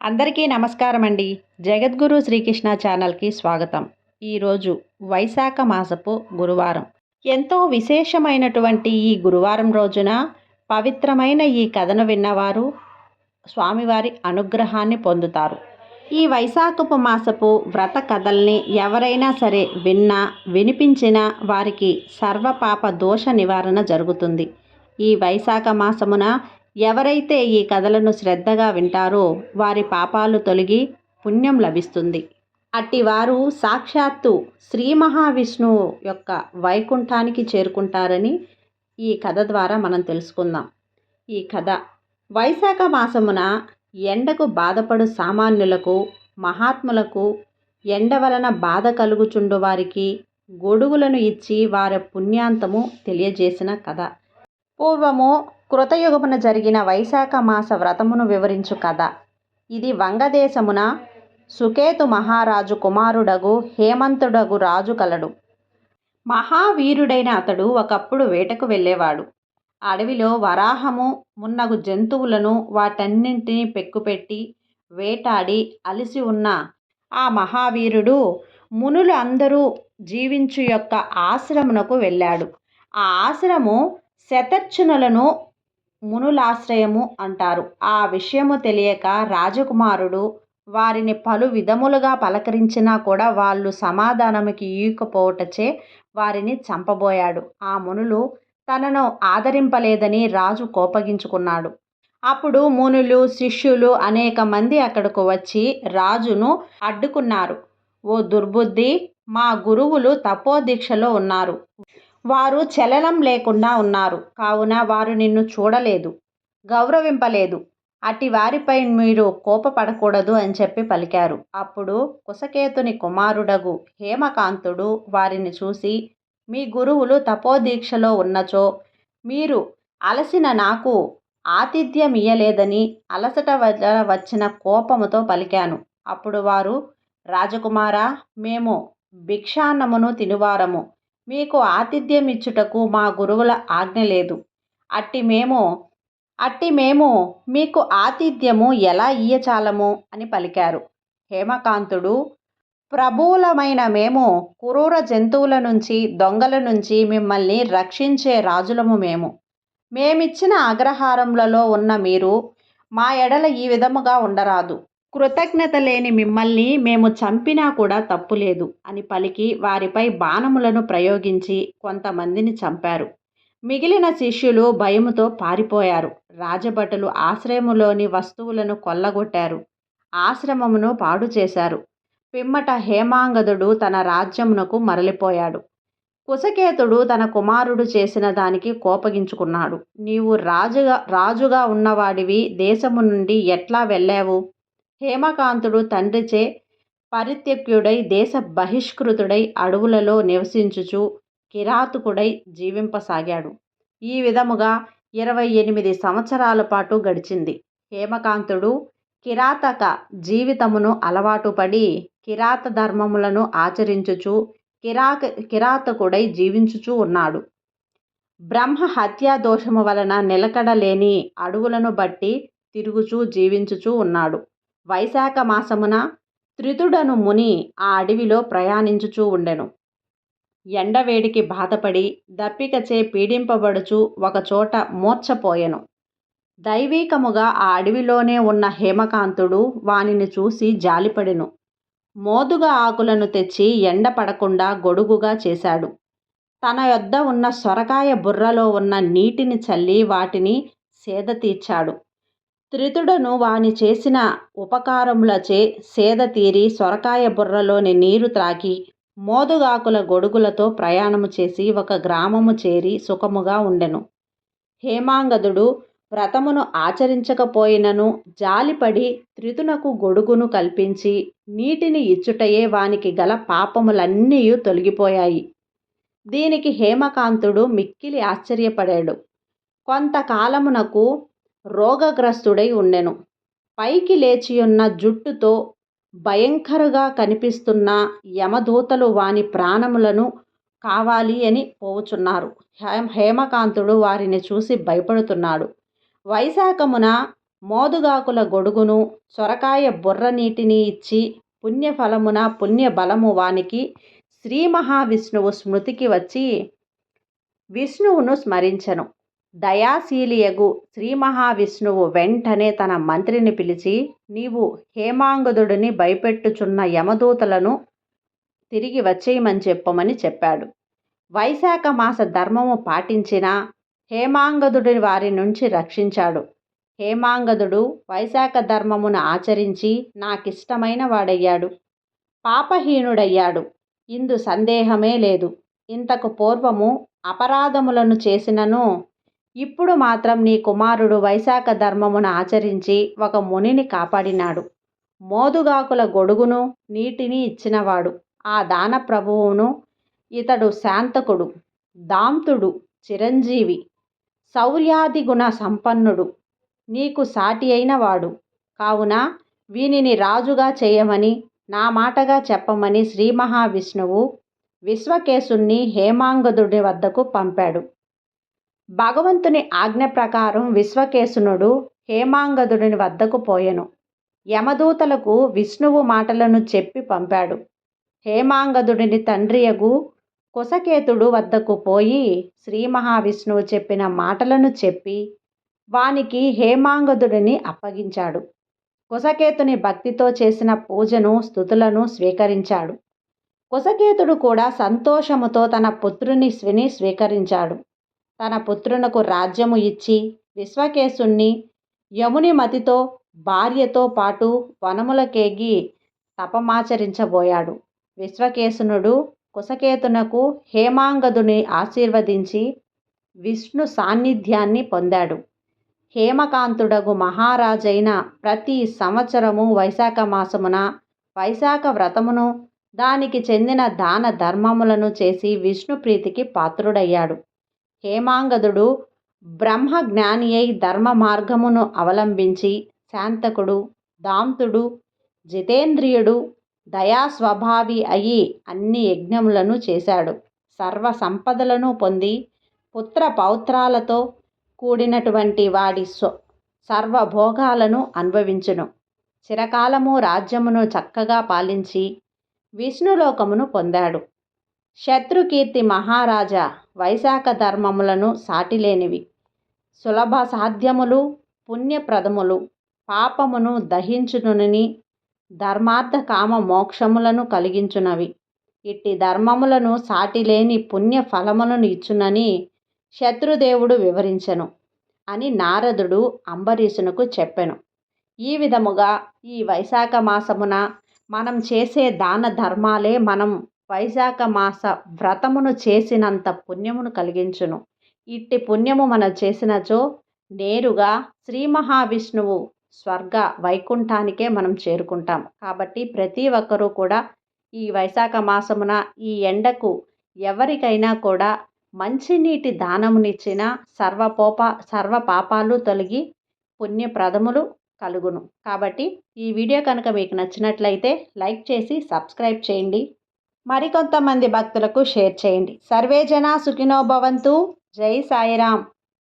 అందరికీ నమస్కారం అండి జగద్గురు శ్రీకృష్ణ ఛానల్కి స్వాగతం. ఈరోజు వైశాఖ మాసపు గురువారం. ఎంతో విశేషమైనటువంటి ఈ గురువారం రోజున పవిత్రమైన ఈ కథను విన్నవారు స్వామివారి అనుగ్రహాన్ని పొందుతారు. ఈ వైశాఖపు మాసపు వ్రత కథల్ని ఎవరైనా సరే విన్నా వినిపించినా వారికి సర్వపాప దోష నివారణ జరుగుతుంది. ఈ వైశాఖ మాసమున ఎవరైతే ఈ కథలను శ్రద్ధగా వింటారో వారి పాపాలు తొలగి పుణ్యం లభిస్తుంది. అట్టివారు సాక్షాత్తు శ్రీ మహావిష్ణువు యొక్క వైకుంఠానికి చేరుకుంటారని ఈ కథ ద్వారా మనం తెలుసుకుందాం. ఈ కథ వైశాఖ మాసమున ఎండకు బాధపడు సామాన్యులకు మహాత్ములకు ఎండ వలన బాధ కలుగుచుండు వారికి గొడుగులను ఇచ్చి వారి పుణ్యాంతము తెలియజేసిన కథ. పూర్వము కృతయుగమున జరిగిన వైశాఖ మాస వ్రతమును వివరించు కథ. ఇది వంగదేశమున సుకేతు మహారాజు కుమారుడగు హేమంతుడగు రాజు కలడు. మహావీరుడైన అతడు ఒకప్పుడు వేటకు వెళ్ళేవాడు. అడవిలో వరాహము మున్నగు జంతువులను వాటన్నింటినీ పెక్కుపెట్టి వేటాడి అలిసి ఉన్న ఆ మహావీరుడు మునులు అందరూ జీవించు యొక్క ఆశ్రమునకు వెళ్ళాడు. ఆ ఆశ్రము శతర్చునులను మునులాశ్రయము అంటారు. ఆ విషయము తెలియక రాజకుమారుడు వారిని పలు విధములుగా పలకరించినా కూడా వాళ్ళు సమాధానముకి ఈయకపోవటచే వారిని చంపబోయాడు. ఆ మునులు తనను ఆదరింపలేదని రాజు కోపగించుకున్నాడు. అప్పుడు మునులు శిష్యులు అనేక మంది అక్కడకు వచ్చి రాజును అడ్డుకున్నారు. ఓ దుర్బుద్ధి మా గురువులు తపోదీక్షలో ఉన్నారు. వారు చలనం లేకుండా ఉన్నారు. కావున వారు నిన్ను చూడలేదు గౌరవింపలేదు. అట్టి వారిపై మీరు కోపపడకూడదు అని చెప్పి పలికారు. అప్పుడు కుసకేతుని కుమారుడగు హేమకాంతుడు వారిని చూసి మీ గురువులు తపోదీక్షలో ఉన్నచో మీరు అలసిన నాకు ఆతిథ్యం ఇయ్యలేదని అలసట వల్ల వచ్చిన కోపముతో పలికాను. అప్పుడు వారు రాజకుమార మేము భిక్షాన్నమును తినువారము. మీకు ఆతిథ్యం ఇచ్చుటకు మా గురువుల ఆజ్ఞ లేదు. అట్టి మేము అట్టి మేము మీకు ఆతిథ్యము ఎలా ఇయ్యచాలము? అని పలికారు. హేమకాంతుడు ప్రభువులమైన మేము క్రూర జంతువుల నుంచి దొంగల నుంచి మిమ్మల్ని రక్షించే రాజులము మేము. మేమిచ్చిన అగ్రహారములలో ఉన్న మీరు మా ఎడల ఈ విధముగా ఉండరాదు. కృతజ్ఞత లేని మిమ్మల్ని మేము చంపినా కూడా తప్పులేదు అని పలికి వారిపై బాణములను ప్రయోగించి కొంతమందిని చంపారు. మిగిలిన శిష్యులు భయముతో పారిపోయారు. రాజభటులు ఆశ్రయములోని వస్తువులను కొల్లగొట్టారు. ఆశ్రమమును పాడు చేశారు. పిమ్మట హేమాంగదుడు తన రాజ్యమునకు మరలిపోయాడు. కుశకేతుడు తన కుమారుడు చేసిన దానికి కోపగించుకున్నాడు. నీవు రాజుగా రాజుగా ఉన్నవాడివి. దేశము నుండి ఎట్లా వెళ్ళావు? హేమకాంతుడు తండ్రిచే పరిత్యక్యుడై దేశ బహిష్కృతుడై అడవులలో నివసించుచు కిరాతకుడై జీవింపసాగాడు. ఈ విధముగా ఇరవై ఎనిమిది సంవత్సరాల పాటు గడిచింది. హేమకాంతుడు కిరాతక జీవితమును అలవాటు పడి కిరాత ధర్మములను ఆచరించుచు కిరాక కిరాతకుడై జీవించుచూ ఉన్నాడు. బ్రహ్మ హత్యా దోషము వలన నిలకడలేని అడవులను బట్టి తిరుగుచూ జీవించుచూ ఉన్నాడు. వైశాఖ మాసమున త్రితుడను ముని ఆ అడవిలో ప్రయాణించుచూ ఉండెను. ఎండవేడికి బాధపడి దప్పికచే పీడింపబడుచు ఒకచోట మూర్ఛపోయెను. దైవీకముగా ఆ అడవిలోనే ఉన్న హేమకాంతుడు వానిని చూసి జాలిపడెను. మోదుగా ఆకులను తెచ్చి ఎండ పడకుండా గొడుగుగా చేశాడు. తన యొద్ద ఉన్న సొరకాయ బుర్రలో ఉన్న నీటిని చల్లి వాటిని సేద తీర్చాడు. త్రితుడను వాని చేసిన ఉపకారములచే సేద తీరి సొరకాయ బుర్రలోని నీరు త్రాగి మోదుగాకుల గొడుగులతో ప్రయాణము చేసి ఒక గ్రామము చేరి సుఖముగా ఉండెను. హేమాంగదుడు వ్రతమును ఆచరించకపోయినను జాలిపడి త్రితునకు గొడుగును కల్పించి నీటిని ఇచ్చుటయే వానికి గల పాపములన్నీ తొలగిపోయాయి. దీనికి హేమకాంతుడు మిక్కిలి ఆశ్చర్యపడాడు. కొంతకాలమునకు రోగగ్రస్తుడై ఉండెను. పైకి లేచియున్న జుట్టుతో భయంకరగా కనిపిస్తున్న యమదూతలు వాని ప్రాణములను కావాలి అని పోవుచున్నారు. హేమకాంతుడు వారిని చూసి భయపడుతున్నాడు. వైశాఖమున మోదుగాకుల గొడుగును సొరకాయ బుర్ర నీటిని ఇచ్చి పుణ్యఫలమున పుణ్యబలము వానికి శ్రీ మహావిష్ణువు స్మృతికి వచ్చి విష్ణువును స్మరించను. దయాశీలియగు శ్రీ మహావిష్ణువు వెంటనే తన మంత్రిని పిలిచి నీవు హేమాంగదుడిని భయపెట్టుచున్న యమదూతలను తిరిగి వచ్చేయమని చెప్పమని చెప్పాడు. వైశాఖ మాస ధర్మము పాటించిన హేమాంగదుడి వారి నుంచి రక్షించాడు. హేమాంగదుడు వైశాఖ ధర్మమును ఆచరించి నాకిష్టమైన వాడయ్యాడు. పాపహీనుడయ్యాడు. ఇందు సందేహమే లేదు. ఇంతకు పూర్వము అపరాధములను చేసినను ఇప్పుడు మాత్రం నీ కుమారుడు వైశాఖ ధర్మమును ఆచరించి ఒక మునిని కాపాడినాడు. మోదుగాకుల గొడుగును నీటిని ఇచ్చినవాడు. ఆ దాన ప్రభువును ఇతడు శాంతకుడు దాంతుడు చిరంజీవి శౌర్యాది గుణ సంపన్నుడు నీకు సాటి అయిన వాడు. కావున వీనిని రాజుగా చేయమని నా మాటగా చెప్పమని శ్రీ మహావిష్ణువు విశ్వకేశుణ్ణి హేమాంగదుడి వద్దకు పంపాడు. భగవంతుని ఆజ్ఞ ప్రకారం విశ్వకేశునుడు హేమాంగదుడిని వద్దకు పోయెను. యమదూతలకు విష్ణువు మాటలను చెప్పి పంపాడు. హేమాంగదుడిని తండ్రియగు కుసకేతుడు వద్దకు పోయి శ్రీ మహావిష్ణువు చెప్పిన మాటలను చెప్పి వానికి హేమాంగదుడిని అప్పగించాడు. కుసకేతుని భక్తితో చేసిన పూజను స్థుతులను స్వీకరించాడు. కుసకేతుడు కూడా సంతోషముతో తన పుత్రుని స్విని స్వీకరించాడు. తన పుత్రునకు రాజ్యము ఇచ్చి విశ్వకేశుణ్ణి యముని మతితో భార్యతో పాటు వనములకేగి తపమాచరించబోయాడు. విశ్వకేశునుడు కుసకేతునకు హేమాంగదుని ఆశీర్వదించి విష్ణు సాన్నిధ్యాన్ని పొందాడు. హేమకాంతుడగు మహారాజైన ప్రతి సంవత్సరము వైశాఖ మాసమున వైశాఖ వ్రతమును దానికి చెందిన దాన ధర్మములను చేసి విష్ణు ప్రీతికి పాత్రుడయ్యాడు. హేమాంగదుడు బ్రహ్మజ్ఞానియై అయి ధర్మ మార్గమును అవలంబించి శాంతకుడు దాంతుడు జితేంద్రియుడు దయాస్వభావి అయి అన్ని యజ్ఞములను చేశాడు. సర్వ సంపదలను పొంది పుత్ర పౌత్రాలతో కూడినటువంటి వాడి స్వ సర్వభోగాలను అనుభవించును. చిరకాలము రాజ్యమును చక్కగా పాలించి విష్ణులోకమును పొందాడు. శత్రుకీర్తి మహారాజా వైశాఖ ధర్మములను సాటిలేనివి. సులభ సాధ్యములు పుణ్యప్రదములు పాపమును దహించునని ధర్మార్థ కామ మోక్షములను కలిగించునవి. ఇట్టి ధర్మములను సాటిలేని పుణ్య ఫలములను ఇచ్చునని శత్రుదేవుడు వివరించెను. అని నారదుడు అంబరీషునకు చెప్పెను. ఈ విధముగా ఈ వైశాఖ మాసమున మనం చేసే దాన ధర్మాలే మనం వైశాఖ మాస వ్రతమును చేసినంత పుణ్యమును కలిగించును. ఇట్టి పుణ్యము మనం చేసినచో నేరుగా శ్రీ మహావిష్ణువు స్వర్గ వైకుంఠానికే మనం చేరుకుంటాం. కాబట్టి ప్రతి ఒక్కరూ కూడా ఈ వైశాఖ మాసమున ఈ ఎండకు ఎవరికైనా కూడా మంచినీటి దానమునిచ్చిన సర్వపోప సర్వ పాపాలు తొలగి పుణ్యప్రదములు కలుగును. కాబట్టి ఈ వీడియో కనుక మీకు నచ్చినట్లయితే లైక్ చేసి సబ్స్క్రైబ్ చేయండి. మరికొంతమంది భక్తులకు షేర్ చేయండి. సర్వే జనా సుఖినో భవంతు. జై సాయిరామ్.